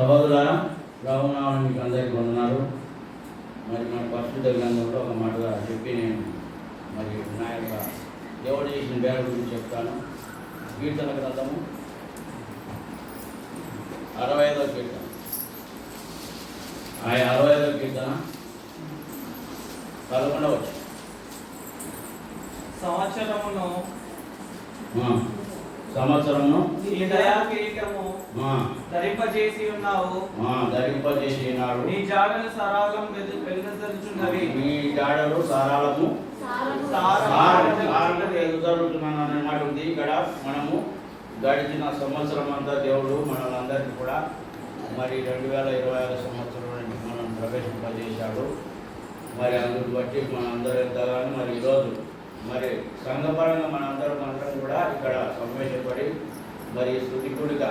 సహోదరులారా రామనామని మీకు అందరికీ వందనాలు. మరి మన పరిశుద్ధ గ్రంథంలో ఒక మాటగా చెప్పి నేను మరి నా యొక్క దేవుడు చేసిన వేల గురించి చెప్తాను. కీర్తన గ్రంథము అరవై ఐదో కీర్తన. ఆ అరవై ఐదో కీర్తన పదకొండవ వచ్చి సంవత్సరమును సంవత్సరము? నీ దయా కిరీటము ఆ, ధరింపజేసి ఉన్నావు ఆ, ధరింపజేసి నాడు నీ జాడలు సరాగం వెలుగొందుచున్నవి మీ జాడలు సారాలము ఎదుగుతున్నాను అనే మాట ఉంది. ఇక్కడ మనము గడిచిన సంవత్సరం అంతా దేవుడు మనలందరికీ కూడా మరి రెండు వేల ఇరవై ఆరు సంవత్సరం మనం ప్రవేశింపజేశాడు. మరి అందుకు బట్టి మనందరూ ఎంతగానో మరి ఈరోజు మరి సంఘపరంగా మనందరం అందరం కూడా ఇక్కడ సమావేశపడి మరి స్థుతికుడిగా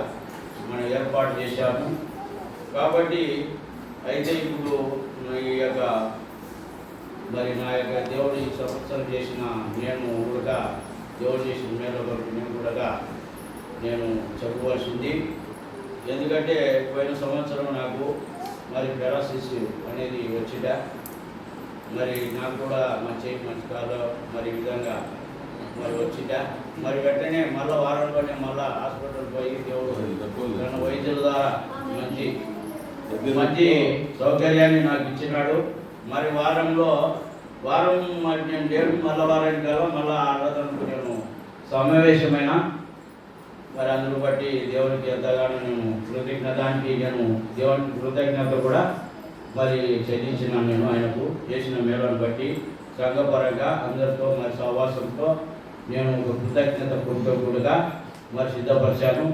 మనం ఏర్పాటు చేశాము. కాబట్టి అయితే ఇప్పుడు ఈ యొక్క మరి నా యొక్క దేవుడి సంవత్సరం చేసిన నేను కూడా దేవుడు చేసిన మేలు ఒకటి నేను కూడా నేను చెప్పవలసింది. ఎందుకంటే పోయిన సంవత్సరం నాకు మరి పెరాసిస్ అనేది వచ్చిట మరి నాకు కూడా మా చేయి మంచి కాదు మరి ఈ విధంగా మరి వచ్చిట మరి వెంటనే మళ్ళీ వారంలోనే మళ్ళీ హాస్పిటల్ పోయి దేవుడు తన వైద్యుల ద్వారా మంచి మంచి సౌకర్యాన్ని నాకు ఇచ్చినాడు. మరి వారంలో వారం మరి నేను డేట్ మళ్ళా వారానికి కదా మళ్ళా ఆరాధనకు నేను సమావేశమైన. మరి అందును బట్టి దేవునికి ఎంతగానో నేను కృతజ్ఞతానికి నేను దేవునికి కృతజ్ఞత కూడా మరి చెల్లించిన నేను ఆయనకు చేసిన మేలను బట్టి సంఘపరంగా అందరితో మరి సహవాసంతో నేను ఒక కృతజ్ఞత కూడా మరి సిద్ధపరిచాను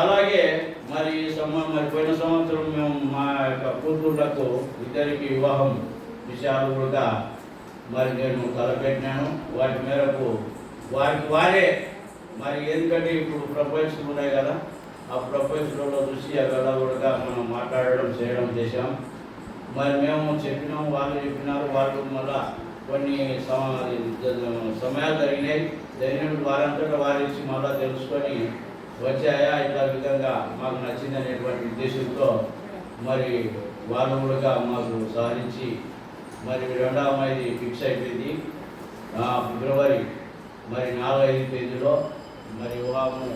అలాగే మరి ఈ మరి పోయిన సంవత్సరం మేము మా యొక్క కూతుళ్ళకు ఇద్దరికి వివాహం విషయాలు కూడా మరి నేను తలపెట్టినాను వాటి మేరకు వారికి వారే మరి ఎందుకంటే ఇప్పుడు ప్రపంచం ఉన్నాయి కదా ఆ ప్రపంచంలో చూసి అక్కడ కూడా మనం మాట్లాడడం చేయడం చేశాం. మరి మేము చెప్పినాం వాళ్ళు చెప్పినారు వాళ్ళు మళ్ళా కొన్ని సమయాలు జరిగినాయి. జరిగినప్పుడు వారంతటా వారి ఇచ్చి మళ్ళా తెలుసుకొని వచ్చాయా ఇట్లా విధంగా మాకు నచ్చింది అనేటువంటి ఉద్దేశంతో మరి వాళ్ళు కూడా మాకు సహరించి మరి రెండవ అమ్మాయిది ఫిక్స్ అయిపోయింది. ఫిబ్రవరి మరి నాలుగైదు తేదీలో మరి వివాహము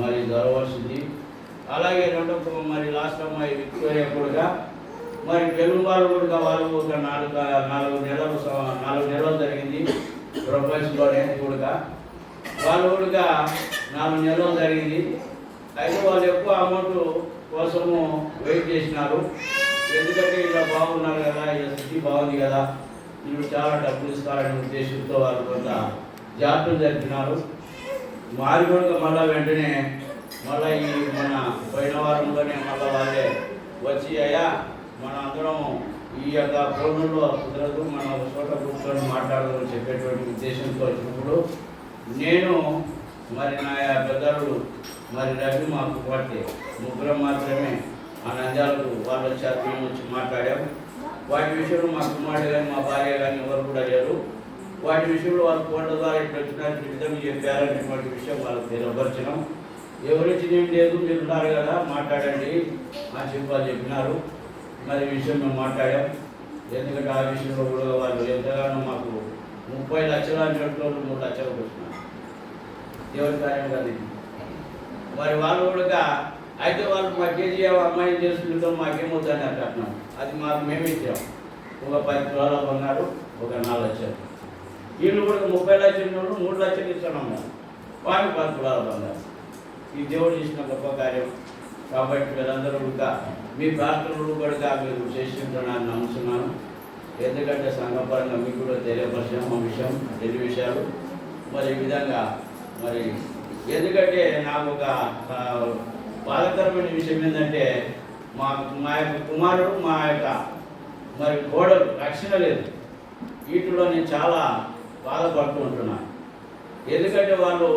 మరి జరగవలసింది. అలాగే రెండవ మరి లాస్ట్ అమ్మాయి విక్టోరియా కూడా మరి తెలుగు వాళ్ళు కూడా వాళ్ళు ఒక నాలుగు నాలుగు నెలలు నాలుగు నెలలు జరిగింది. ప్రపంచంలోనే కూడా వాళ్ళు కూడా నాలుగు నెలలు జరిగింది. అయితే వాళ్ళు ఎక్కువ అమౌంట్ కోసము వెయిట్ చేసినారు. ఎందుకంటే ఇలా బాగున్నారు కదా ఇలా స్థితి బాగుంది కదా. వీళ్ళు చాలా డబ్బులు ఇస్తారనే ఉద్దేశంతో వాళ్ళు కొంత జాగ్రత్తలు జరిపినారు. మారి కూడా మళ్ళీ వెంటనే మళ్ళీ ఈ మన పోయిన వారంలోనే మళ్ళా వాళ్ళే వచ్చి అయ్యా మన అందరం ఈ యొక్క ఫోన్లో కుదరదు మన ఒక చోట కూర్చొని మాట్లాడదని చెప్పేటువంటి ఉద్దేశంతో వచ్చినప్పుడు నేను మరి నా పెద్దలు మరి రవి మాకు పట్టి ముగ్గురం మాత్రమే ఆ నంద్యాలకు వాళ్ళు వచ్చారు మేము వచ్చి మాట్లాడాము వాటి విషయంలో మా కుమారుడు కానీ మా భార్య కానీ ఎవరు కూడా లేరు. వాటి విషయంలో వాళ్ళ ఫోన్ల ద్వారా ఇట్లా వచ్చినట్టు విధంగా చెప్పారనేటువంటి విషయం వాళ్ళకి తెలియపరచడం ఎవరికి ఏం లేదు మీరు ఉన్నారు కదా మాట్లాడండి అని చెప్పి వాళ్ళు చెప్పినారు. మరి విషయం మేము మాట్లాడాం. ఎందుకంటే ఆ విషయంలో కూడా వాళ్ళు ఎంతగానో మాకు ముప్పై లక్షల చెట్లు మూడు లక్షలకు వచ్చినారు దేవుడి కార్యం కాదు మరి వాళ్ళు కూడా అయితే వాళ్ళు మా కేజీ అమ్మాయిని చేసుకుంటాం మాకేమవుతుంది అని అంటున్నాం అది మాకు మేమే ఇచ్చాం. ఒక పది తులాల కొన్నారు ఒక నాలుగు లక్షలు. వీళ్ళు కూడా ముప్పై లక్షలు మూడు లక్షలు ఇస్తున్నాం వాళ్ళు పది తులాల కొన్నారు ఈ దేవుడు చేసిన గొప్ప కార్యం. కాబట్టి మీరందరూ కూడా మీ ప్రార్థనలు కూడా మీరు చేస్తుంటారని నమ్ముతున్నాను. ఎందుకంటే సంఘపరంగా మీకు కూడా తెలియపరిచాం మా విషయం తెలియ విషయాలు. మరి ఈ విధంగా మరి ఎందుకంటే నాకు ఒక బాధకరమైన బాధాకరమైన విషయం ఏంటంటే మా మా యొక్క కుమారుడు మా యొక్క మరి గోడలు రక్షణ లేదు. వీటిలో నేను చాలా బాధపడుతూ ఉంటున్నాను. ఎందుకంటే వాళ్ళు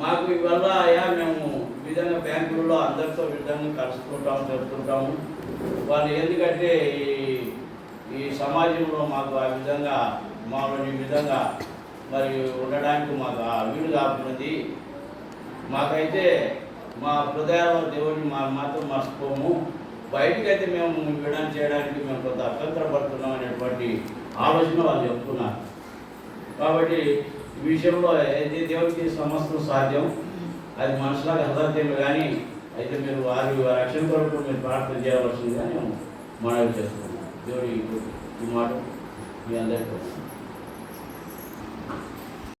మాకు ఇవల్ల అయ్యా మేము విధంగా బ్యాంకుల్లో అందరితో విధంగా కలుసుకుంటాము జరుపుకుంటాము. వాళ్ళు ఎందుకంటే ఈ ఈ సమాజంలో మాకు ఆ విధంగా మాలో ఈ విధంగా మరి ఉండడానికి మాకు ఆ వీలు కాకున్నది మాకైతే మా హృదయాల దేవుడిని మా మాత్రం మర్చిపోము. బయటికి అయితే మేము విడని చేయడానికి మేము కొంత అభ్యంతరపడుతున్నాం అనేటువంటి ఆలోచన వాళ్ళు చెప్తున్నారు. కాబట్టి ఈ విషయంలో అయితే దేవుడికి సమస్తం సాధ్యం. అది మనసులాగా అసాధ్యం కానీ అయితే మీరు వారి రక్షణ కొరకు మీరు ప్రార్థన చేయవలసిందిగా నేను మనవి చేస్తున్నాను దేవుడు ఈ మాట మీ అందరికీ